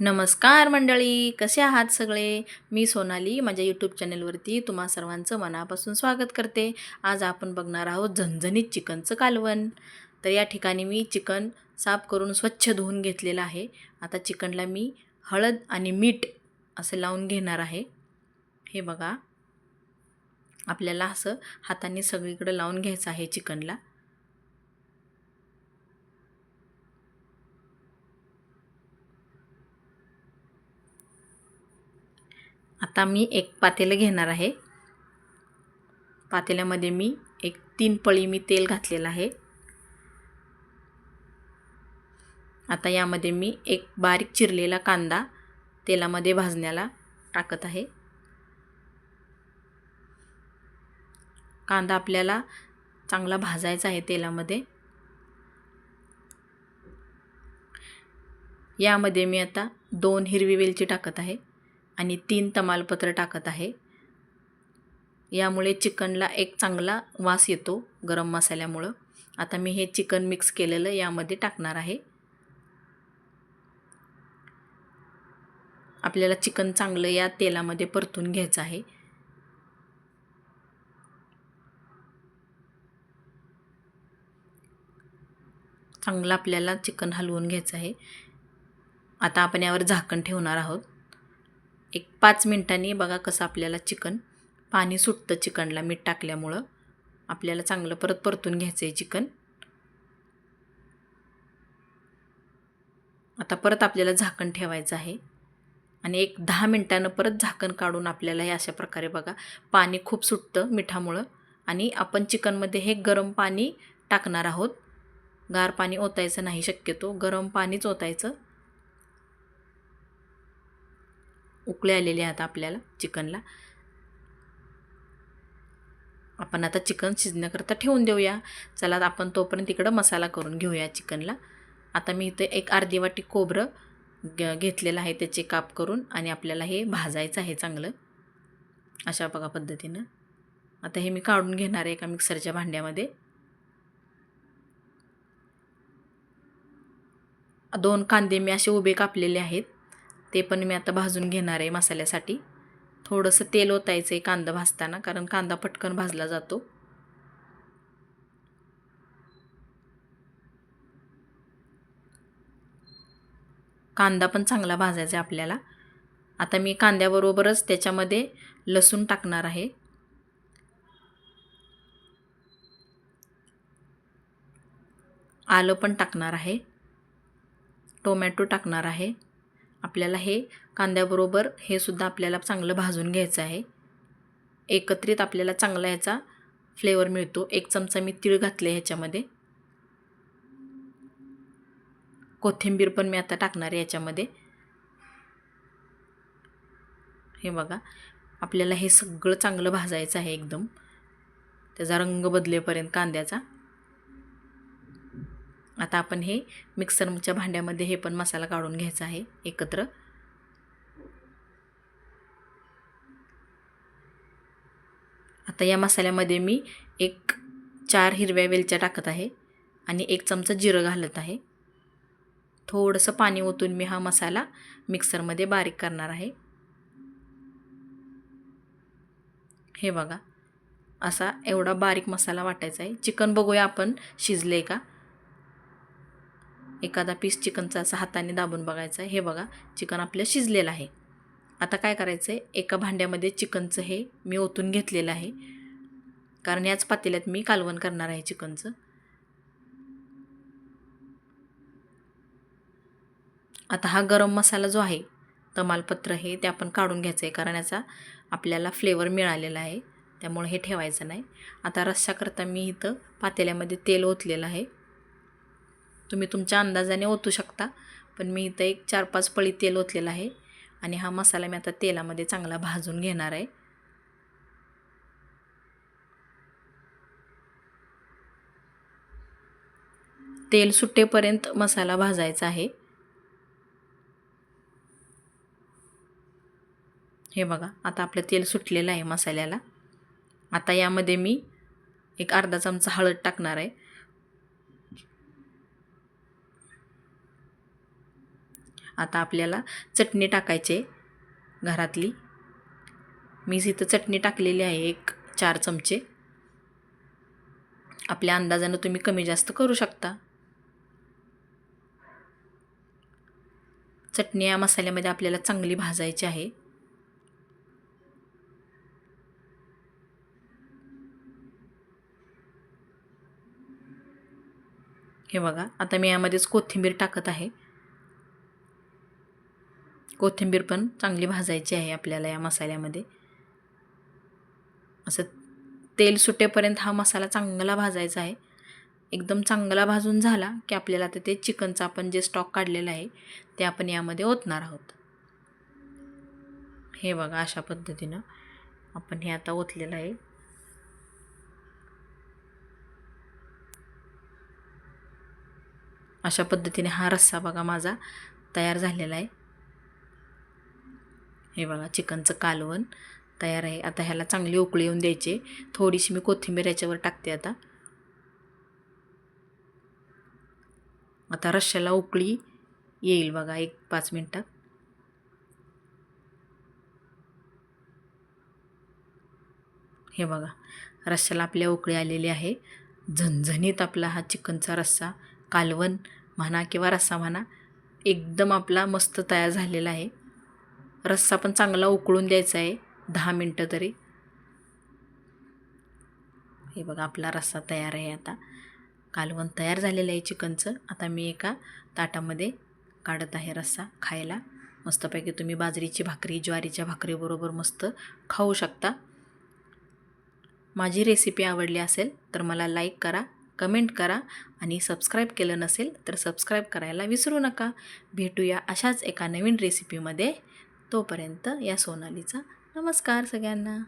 नमस्कार मंडळी कसे आहात सगळे? मी सोनाली माझ्या यूट्यूब चॅनलवरती तुम्हा सर्वांचं मनापासून स्वागत करते. आज आपण बघणार आहोत झणझणीत चिकनचं कालवण. तर या ठिकाणी मी चिकन साफ करून स्वच्छ धुवून घेतलेलं आहे. आता चिकनला मी हळद आणि मीठ असं लावून घेणार आहे. हे बघा. आपल्याला असं हाताने सगळीकडे लावून घ्यायचं आहे चिकनला. आता मी एक पातेलं घेणार आहे. पातेल्यामध्ये मी एक तीन पळी मी तेल घातलेलं आहे. आता यामध्ये मी एक बारीक चिरलेला कांदा तेलामध्ये भाजण्याला टाकत आहे. कांदा आपल्याला चांगला भाजायचा आहे तेलामध्ये. यामध्ये मी आता दोन हिरवी वेलची टाकत आहे. आणि तीन तमालपत्र टाकत आहे. यामुळे चिकनला एक चांगला वास येतो गरम मसाल्यामुळं. आता मी हे चिकन मिक्स केलेलं यामध्ये टाकणार आहे. आपल्याला चिकन चांगलं या तेलामध्ये परतून घ्यायचं आहे. चांगलं आपल्याला चिकन हलवून घ्यायचं आहे. आता आपण यावर झाकण ठेवणार आहोत. एक पाच मिनटांनी बघा कसं आपल्याला चिकन पाणी सुटतं चिकनला मीठ टाकल्यामुळं. आपल्याला चांगलं परत परतून घ्यायचं आहे चिकन. आता परत आपल्याला झाकण ठेवायचं आहे. आणि एक दहा मिनटानं परत झाकण काढून आपल्याला हे अशा प्रकारे बघा पाणी खूप सुटतं मिठामुळं. आणि आपण चिकनमध्ये हे गरम पाणी टाकणार आहोत. गार पाणी ओतायचं नाही शक्यतो गरम पाणीच ओतायचं. उकळे आलेले आहेत आपल्याला चिकनला. आपण आता चिकन शिजण्याकरता ठेवून देऊया. चला आपण तोपर्यंत तिकडं मसाला करून घेऊया चिकनला. आता मी इथे एक अर्धी वाटी खोबरं ग घेतलेलं आहे त्याचे काप करून आणि आपल्याला हे भाजायचं आहे चांगलं. अशा बघा पद्धतीनं. आता हे मी काढून घेणार आहे एका मिक्सरच्या भांड्यामध्ये. दोन कांदे मी असे उभे कापलेले आहेत. ते पण मी आता भाजून घेणार आहे मसाल्यासाठी. थोडंसं तेल ओतायचं आहे कांदा भाजताना कारण कांदा पटकन भाजला जातो. कांदा पण चांगला भाजायचा आहे आपल्याला. आता मी कांद्याबरोबरच त्याच्यामध्ये लसूण टाकणार आहे. आलं पण टाकणार आहे. टोमॅटो टाकणार आहे. आपल्याला हे कांद्याबरोबर हे सुद्धा आपल्याला चांगलं भाजून घ्यायचं आहे. एकत्रित आपल्याला चांगला ह्याचा फ्लेवर मिळतो. एक चमचा मी तीळ घातले ह्याच्यामध्ये. कोथिंबीर पण मी आता टाकणार आहे याच्यामध्ये हे बघा आपल्याला हे सगळं चांगलं भाजायचं आहे एकदम. त्याचा रंग बदलेपर्यंत कांद्याचा. आता आपण हे मिक्सरच्या भांड्यामध्ये हे पण मसाला काढून घ्यायचा आहे एकत्र. आता या मसाल्यामध्ये मी एक चार हिरव्या वेलच्या टाकत आहे आणि एक चमचा जिरं घालत आहे. थोडंसं पाणी ओतून मी हा मसाला मिक्सरमध्ये बारीक करणार आहे. हे बघा असा एवढा बारीक मसाला वाटायचा आहे. चिकन बघूया आपण शिजले का? एखादा पीस चिकनचा असा हाताने दाबून बघायचा आहे. हे बघा चिकन आपलं शिजलेलं आहे. आता काय करायचं आहे एका भांड्यामध्ये चिकनचं हे मी ओतून घेतलेलं आहे. कारण याच पातेल्यात मी कालवण करणार आहे चिकनचं. आता हा गरम मसाला जो आहे तमालपत्र हे ते आपण काढून घ्यायचं आहे कारण याचा आपल्याला फ्लेवर मिळालेला आहे. त्यामुळे हे ठेवायचं नाही. आता रस्साकरता मी इथं पातेल्यामध्ये तेल ओतलेलं आहे. तुम्ही तुमच्या अंदाजाने ओतू शकता. पण मी इथं एक चार पाच पळी तेल ओतलेलं आहे. आणि हा मसाला मी आता तेलामध्ये चांगला भाजून घेणार आहे. तेल सुट्टेपर्यंत मसाला भाजायचा आहे. हे बघा आता आपलं तेल सुटलेलं आहे मसाल्याला. आता यामध्ये मी एक अर्धा चमचा हळद टाकणार आहे. आता आपल्याला चटणी टाकायची घरातली. मी इथं चटणी टाकलेली आहे एक चार चमचे. आपल्या अंदाजानं तुम्ही कमी जास्त करू शकता. चटणी या मसाल्यामध्ये आपल्याला चांगली भाजायची आहे. हे बघा आता मी यामध्येच कोथिंबीर टाकत आहे. कोथिंबीर पण चांगली भाजायची आहे आपल्याला या मसाल्यामध्ये. असं तेल सुटेपर्यंत हा मसाला चांगला भाजायचा आहे. एकदम चांगला भाजून झाला की आपल्याला आता ते चिकनचा आपण जे स्टॉक काढलेला आहे ते आपण यामध्ये ओतणार आहोत. हे बघा अशा पद्धतीनं आपण हे आता ओतलेलं आहे. अशा पद्धतीने हा रस्सा बघा माझा तयार झालेला आहे. हे बघा चिकनचं कालवण तयार आहे. आता ह्याला चांगली उकळी येऊन द्यायची. थोडीशी मी कोथिंबीर याच्यावर टाकते आता. आता रश्श्याला उकळी येईल बघा एक पाच मिनटात. हे बघा रश्श्याला आपल्या उकळी आलेली आहे. झणझणीत आपला हा चिकनचा रस्सा कालवण म्हणा किंवा रस्सा म्हणा एकदम आपला मस्त तयार झालेला आहे. रस्सा पण चांगला उकळून द्यायचा आहे दहा मिनटं तरी. हे बघा आपला रस्सा तयार आहे आता. कालवण तयार झालेलं आहे चिकनचं. आता मी एका ताटामध्ये काढत आहे रस्सा खायला. मस्तपैकी तुम्ही बाजरीची भाकरी ज्वारीच्या भाकरीबरोबर मस्त खाऊ शकता. माझी रेसिपी आवडली असेल तर मला लाईक करा कमेंट करा आणि सबस्क्राईब केलं नसेल तर सबस्क्राईब करायला विसरू नका. भेटूया अशाच एका नवीन रेसिपीमध्ये तोपर्यंत या सोनालीचा नमस्कार सगळ्यांना.